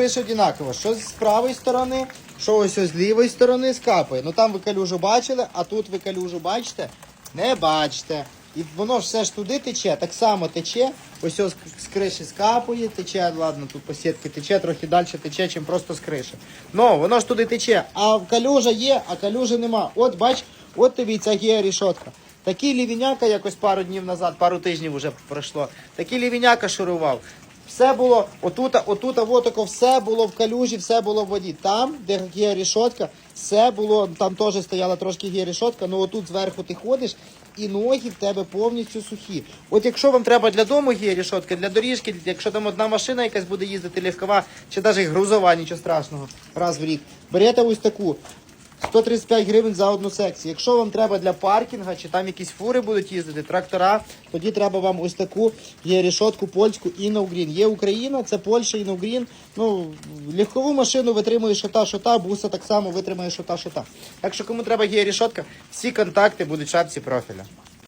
криша одинакова. Що з правої сторони, що ось ось з лівої сторони скапає. Ну там ви калюжу бачили, а тут ви калюжу бачите? Не бачите. І воно ж все ж туди тече, так само тече, ось ось з криші скапує, тече, ладно, тут по сітки тече, трохи далі тече, чим просто з криші. Ну, воно ж туди тече, а калюжа є, а калюжі нема. От бач, от тобі ця є рішотка. Такий лівіняка якось пару днів назад, пару тижнів вже пройшло. Такий лівіняка шурував. Все було отута, отута, отако, все було в калюжі, все було в воді. Там, де є рішотка, все було, там теж стояла трошки є рішотка, але отут зверху ти ходиш і ноги в тебе повністю сухі. От якщо вам треба для дому є рішотка, для доріжки, якщо там одна машина якась буде їздити легкова, чи навіть грузова, нічого страшного, раз в рік, берете ось таку. 135 гривень за одну секцію. Якщо вам треба для паркінга, чи там якісь фури будуть їздити, трактора, тоді треба вам ось таку є рішотку польську Інновгрін. Є Україна, це Польща Інновгрін. Ну, легкову машину витримує шота, шота, буса так само витримує шота, шота. Так що кому треба є рішотка, всі контакти будуть в шапці профіля.